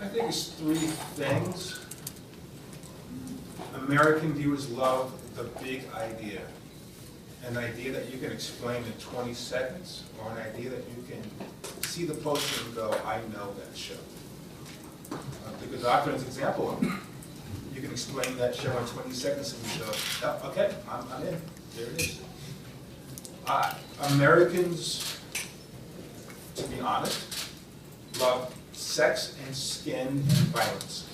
I think it's three things. American viewers love the big idea. An idea that you can explain in 20 seconds, or an idea that you can see the poster and go, I know that show. Uh, The an example. You can explain that show in 20 seconds and go, "Oh, okay, I'm, I'm in, there it is. Uh, Americans, to be honest, love sex and skin and violence.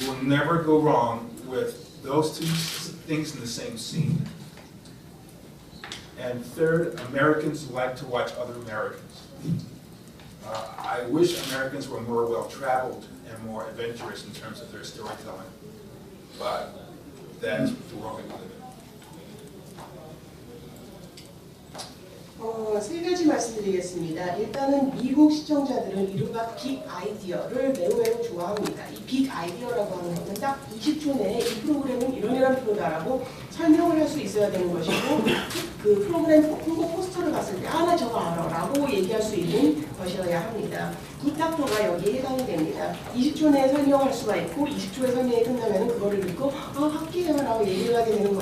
You will never go wrong with those two things in the same scene. And third, Americans like to watch other Americans. Uh, I wish Americans were more well-traveled and more adventurous in terms of their storytelling, but that's the world we live in. 세 가지 말씀드리겠습니다. 일단은 미국 시청자들은 이른바 빅 아이디어를 매우 매우 좋아합니다. 이 빅 아이디어라고 하는 것은 딱 20초 내에 이 프로그램은 이런 이런 프로다라고 설명을 할 수 있어야 되는 것이고 그 프로그램 홍보 포스터를 봤을 때 아나 저거 알아 라고 얘기할 수 있는 것이어야 합니다. 굿닥터가 여기에 해당이 됩니다. 20초 내에 설명할 수가 있고 20초의 설명이 끝나면 그거를 듣고 아 학기야라고 얘기를 하게 되는.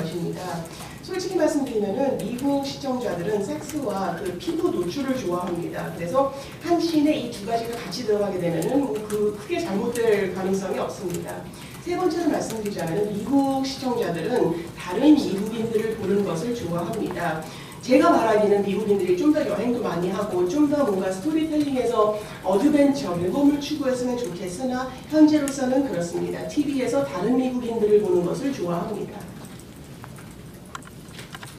솔직히 말씀드리면은 미국 시청자들은 섹스와 그 피부 노출을 좋아합니다. 그래서 한 씬에 이 두 가지가 같이 들어가게 되면은 그 크게 잘못될 가능성이 없습니다. 세 번째로 말씀드리자면 미국 시청자들은 다른 미국인들을 보는 것을 좋아합니다. 제가 말하기는 미국인들이 좀 더 여행도 많이 하고 좀 더 뭔가 스토리텔링에서 어드벤처, 앨범을 추구했으면 좋겠으나 현재로서는 그렇습니다. TV에서 다른 미국인들을 보는 것을 좋아합니다.